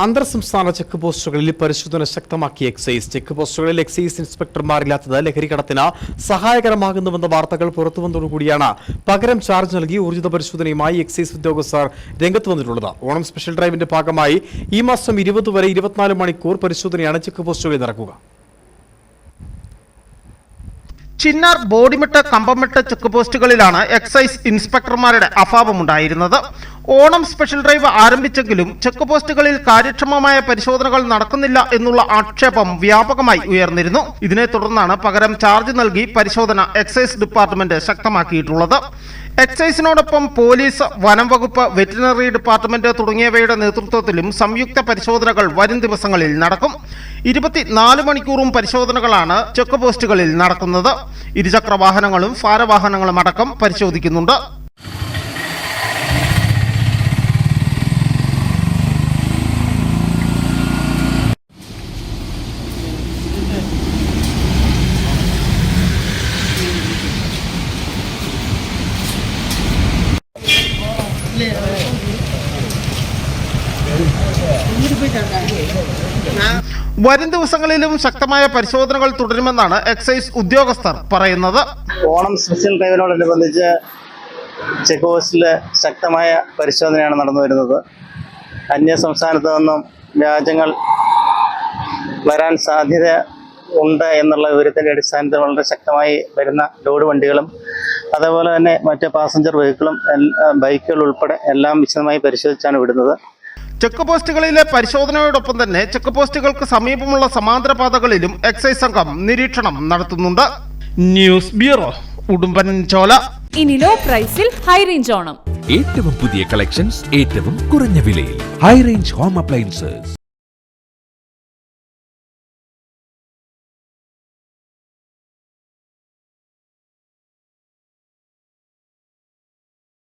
അന്തർ സംസ്ഥാന ചെക്ക് പോസ്റ്റുകളിൽ പരിശോധന ശക്തമാക്കി എക്സൈസ്. ചെക്ക് പോസ്റ്റുകളിൽ എക്സൈസ് ഇൻസ്പെക്ടർമാരില്ലാത്തത് ലഹരി കടത്തിന് സഹായകരമാകുന്നുവെന്ന വാർത്തകൾ പുറത്തുവന്നതോടുകൂടിയാണ് പകരം ചാർജ് നൽകി ഊർജിത പരിശോധനയുമായി എക്സൈസ് ഉദ്യോഗസ്ഥർ രംഗത്ത് വന്നിട്ടുള്ളത്. ഓണം സ്പെഷ്യൽ ഡ്രൈവിന്റെ ഭാഗമായി ഈ മാസം ഇരുപത് വരെ ഇരുപത്തിനാല് മണിക്കൂർ പരിശോധനയാണ് ചെക്ക് പോസ്റ്റുകളിൽ നടക്കുക. ചിന്നാർ ബോഡിമിട്ട് കമ്പമിട്ട് ചെക്ക് പോസ്റ്റുകളിലാണ് എക്സൈസ് ഇൻസ്പെക്ടർമാരുടെ അഭാവമുണ്ടായിരുന്നത്. ഓണം സ്പെഷ്യൽ ഡ്രൈവ് ആരംഭിച്ചെങ്കിലും ചെക്ക് പോസ്റ്റുകളിൽ കാര്യക്ഷമമായ പരിശോധനകൾ നടക്കുന്നില്ല എന്നുള്ള ആക്ഷേപം വ്യാപകമായി ഉയർന്നിരുന്നു. ഇതിനെ തുടർന്നാണ് പകരം ചാർജ് നൽകി പരിശോധന എക്സൈസ് ഡിപ്പാർട്ട്മെന്റ് ശക്തമാക്കിയിട്ടുള്ളത്. എക്സൈസിനോടൊപ്പം പോലീസ് വനം വകുപ്പ് വെറ്റിനറി ഡിപ്പാർട്ട്മെന്റ് തുടങ്ങിയവയുടെ നേതൃത്വത്തിലും സംയുക്ത പരിശോധനകൾ വരും ദിവസങ്ങളിൽ നടക്കും. ഇരുപത്തിനാല് മണിക്കൂറും പരിശോധനകളാണ് ചെക്ക് പോസ്റ്റുകളിൽ നടക്കുന്നത്. ഇരുചക്ര വാഹനങ്ങളും ഭാരവാഹനങ്ങളും അടക്കം പരിശോധിക്കുന്നുണ്ട്. വരും ദിവസങ്ങളിലും ശക്തമായ പരിശോധനകൾ തുടരുമെന്നാണ് എക്സൈസ് ഉദ്യോഗസ്ഥർ പറയുന്നത്. ഓണം സ്പെഷ്യൽ ഡ്രൈവിനോടനുബന്ധിച്ച് ചെക്ക് പോസ്റ്റിൽ ശക്തമായ പരിശോധനയാണ് നടന്നു വരുന്നത്. അന്യ സംസ്ഥാനത്ത് നിന്നും രാജ്യങ്ങൾ വരാൻ സാധ്യത ഉണ്ട് എന്നുള്ള വിവരത്തിന്റെ അടിസ്ഥാനത്തിൽ വളരെ ശക്തമായി വരുന്ന ലോഡ് വണ്ടികളും അതേപോലെ തന്നെ മറ്റ് പാസഞ്ചർ വെഹിക്കിളും ബൈക്കുകൾ ഉൾപ്പെടെ എല്ലാം വിശദമായി പരിശോധിച്ചാണ് വിടുന്നത്. ചെക്ക് പോസ്റ്റുകളിലെ പരിശോധനയോടൊപ്പം തന്നെ ചെക്ക് പോസ്റ്റുകൾക്ക് സമീപമുള്ള സമാന്തര പാതകളിലും എക്സൈസ് സംഘം നിരീക്ഷണം നടത്തുന്നുണ്ട്. News bureau Udumban Chola. ഇനി ലോ പ്രൈസിൽ ഹൈ റേഞ്ച് ഓണം. ഏറ്റവും പുതിയ കളക്ഷൻസ് ഏറ്റവും കുറഞ്ഞ വിലയിൽ. High range home appliances